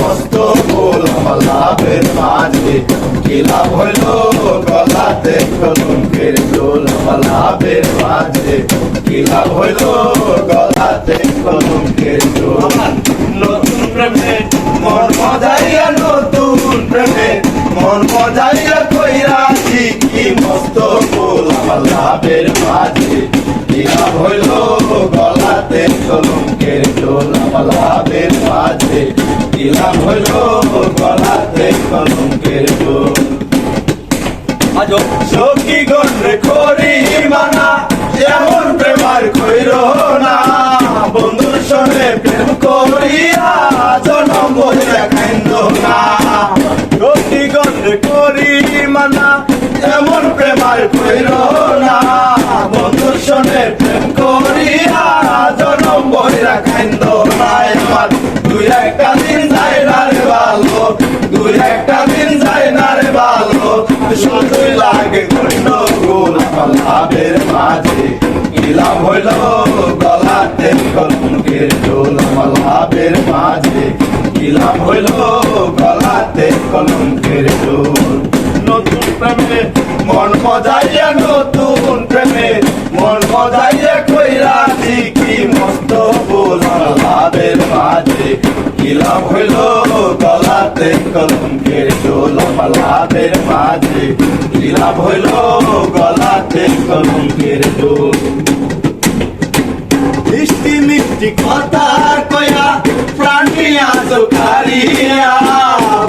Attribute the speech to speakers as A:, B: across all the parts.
A: মস্ত গোল লাভের মাঝে। কি লাভ হইল গলাতে? কলঙ্কের গোল লাভের মাঝে। কি লাভ হইল গলাতে? কলঙ্কের গোল নতুন প্রেমে মন মজাইয়া নতুন প্রেমে মন মজাইয়া কইরাছি কি মস্ত গোল লাভের মাঝে। কি লাভ হইল গলাতে? কলঙ্কের গোল লাভের মাঝে কি লাভ হইল গলাতে কলঙ্কের
B: আজও
A: সখী গন্ডে করি মানা যেমন প্রেমার কইর না। বন্ধুর সঙ্গে প্রেম করিয়া জনম খাইন্দ না। সখী গন্ডে করি মানা যেমন প্রেমার কইর বইরা খাইন্দ না আমার দুই একটা দিন যায় না রে ভালো দুই একটা দিন যায় না রে ভালো শুধুই লাগে গণ্য গুণ লাভের মাঝে। ইলাম হইল গলাতে কলঙ্কের ডোল লাভের মাঝে। ইলাম হইল গলাতে কলঙ্কের ডোল নতুন প্রেমে মন মজাইয়া নতুন মাঝে ইলাম হইল গলাতে? কলঙ্কের ডোল লাভের মাঝে। ইলাম হইল গলাতে? কলঙ্কের ডোল মিষ্টি মিষ্টি কথা কয়া, প্রাণী আজ কারিয়া।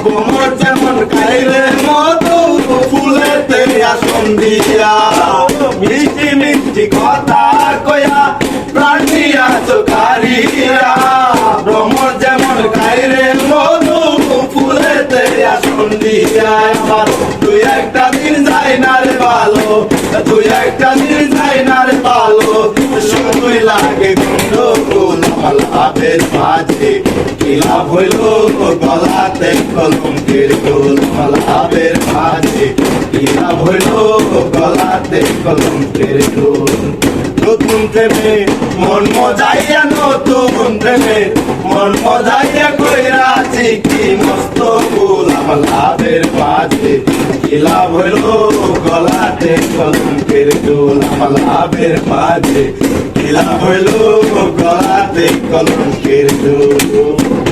A: বোমর যেমন খাইলে মধু, ফুলেতে আসন দিয়া। মিষ্টি মিষ্টি কথা কয়া, প্রাণী আজ কারিয়া। আমার দুই একটা দিন যায় না ভালো দুই একটা দিন ভালো শুধুই লাগে গন্ডগোল লাভের মাঝে কি লাভ গলাতে কলঙ্কের গোল লাভের মাঝে কি গলাতে কলঙ্কের গোল নতুন প্রেমে মন মজাইয়া, নতুন প্রেমে মন মজাইয়া কইরাছি কি মস্ত গোল আমার হইল গলাতে কলঙ্কের গোল আমার লাভের মাঝে কি লাভ হইল গলাতে কলঙ্কের গোল